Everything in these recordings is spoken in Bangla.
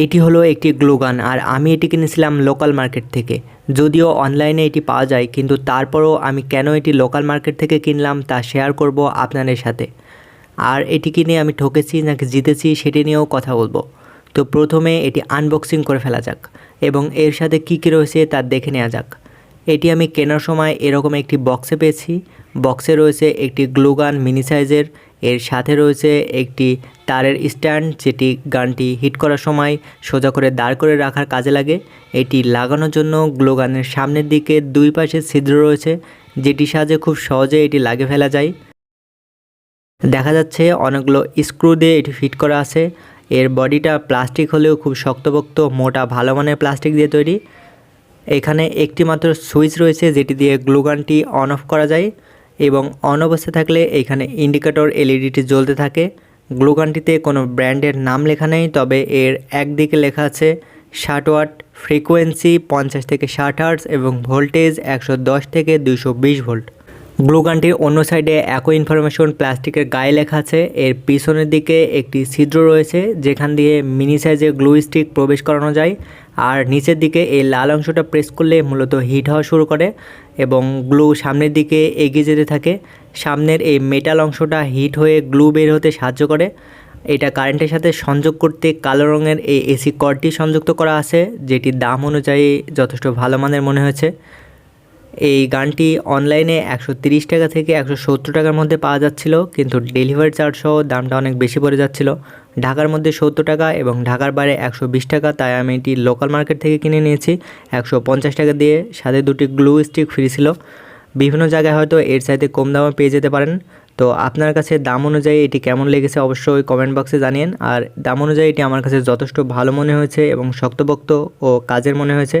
এইটি হলো একটি গ্লুগান, আর আমি এটি কিনেছিলাম লোকাল মার্কেট থেকে। যদিও অনলাইনে এটি পাওয়া যায়, কিন্তু তারপরও আমি কেন এটি লোকাল মার্কেট থেকে কিনলাম তা শেয়ার করব আপনাদের সাথে। আর এটি কিনে আমি ঠকেছি নাকি জিতেছি সেটি নিয়েও কথা বলব। তো প্রথমে এটি আনবক্সিং করে ফেলা যাক, এবং এর সাথে কী কী রয়েছে তা দেখে নেওয়া যাক। এটি আমি কেনার সময় এরকম একটি বক্সে পেয়েছি। বক্সে রয়েছে একটি গ্লুগান মিনি সাইজের এর সাথে রয়েছে একটি তারের স্ট্যান্ড, যেটি গানটি হিট করার সময় সোজা করে দাঁড় করে রাখার কাজে লাগে। এটি লাগানোর জন্য গ্লুগানের সামনের দিকে দুই পাশে ছিদ্র রয়েছে, যেটি সাহায্যে খুব সহজে এটি লাগিয়ে ফেলা যায়। দেখা যাচ্ছে অনেকগুলো স্ক্রু দিয়ে এটি ফিট করা আছে। এর বডিটা প্লাস্টিক হলেও খুব শক্তপোক্ত, মোটা, ভালো মানের প্লাস্টিক দিয়ে তৈরি। এখানে একটি মাত্র সুইচ রয়েছে, যেটি দিয়ে গ্লুগানটি অন অফ করা যায়। এবং অন অবস্থায় থাকলে এখানে ইন্ডিকেটর এলইডিটি জ্বলতে থাকে। গ্লুকানটিতে কোনো ব্র্যান্ডের নাম লেখা নেই, তবে এর একদিকে লেখা আছে, ষাট ওয়াট ফ্রিকোয়েন্সি পঞ্চাশ থেকে ষাট হার্টস এবং ভোল্টেজ একশো দশ থেকে দুইশো বিশ ভোল্ট। গ্লুগানটির অন্য সাইডে একই ইনফরমেশন প্লাস্টিকের গায়ে লেখা আছে। এর পিছনের দিকে একটি ছিদ্র রয়েছে, যেখান দিয়ে মিনি সাইজের গ্লু স্টিক প্রবেশ করানো যায়। আর নিচের দিকে এই লাল অংশটা প্রেস করলে মূলত হিট হওয়া শুরু করে এবং গ্লু সামনের দিকে এগিয়ে যেতে থাকে। সামনের এই মেটাল অংশটা হিট হয়ে গ্লু বের হতে সাহায্য করে। এটা কারেন্টের সাথে সংযোগ করতে কালো রঙের এই এসি কর্ডটি সংযুক্ত করা আছে, যেটির দাম অনুযায়ী যথেষ্ট ভালো মানের মনে হয়েছে। এই গানটি অনলাইনে একশো টাকা থেকে একশো সত্তর টাকার মধ্যে পাওয়া যাচ্ছিল, কিন্তু ডেলিভারি চার্জ সহ দামটা অনেক বেশি পড়ে যাচ্ছিল। ঢাকার মধ্যে সত্তর টাকা এবং ঢাকার বাইরে একশো বিশ টাকা, তাই আমি এটি লোকাল মার্কেট থেকে কিনে নিয়েছি। একশো পঞ্চাশ টাকা দিয়ে সাথে দুটি গ্লু স্টিক ফ্রি ছিল। বিভিন্ন জায়গায় হয়তো এর চাইতে কম দামে পেয়ে যেতে পারেন। তো আপনার কাছে দাম অনুযায়ী এটি কেমন লেগেছে অবশ্যই কমেন্ট বক্সে জানিয়েন। আর দাম অনুযায়ী এটি আমার কাছে যথেষ্ট ভালো মনে হয়েছে এবং শক্তপোক্ত ও কাজের মনে হয়েছে।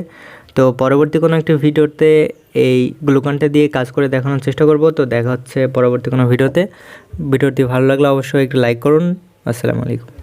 তো পরবর্তী কোনো একটি ভিডিওতে এই গ্লুকনটা দিয়ে কাজ করে দেখানোর চেষ্টা করব। তো দেখা হচ্ছে পরবর্তী কোনো ভিডিওতে। ভিডিওটি ভালো লাগলে অবশ্যই একটু লাইক করুন। আসসালামু আলাইকুম।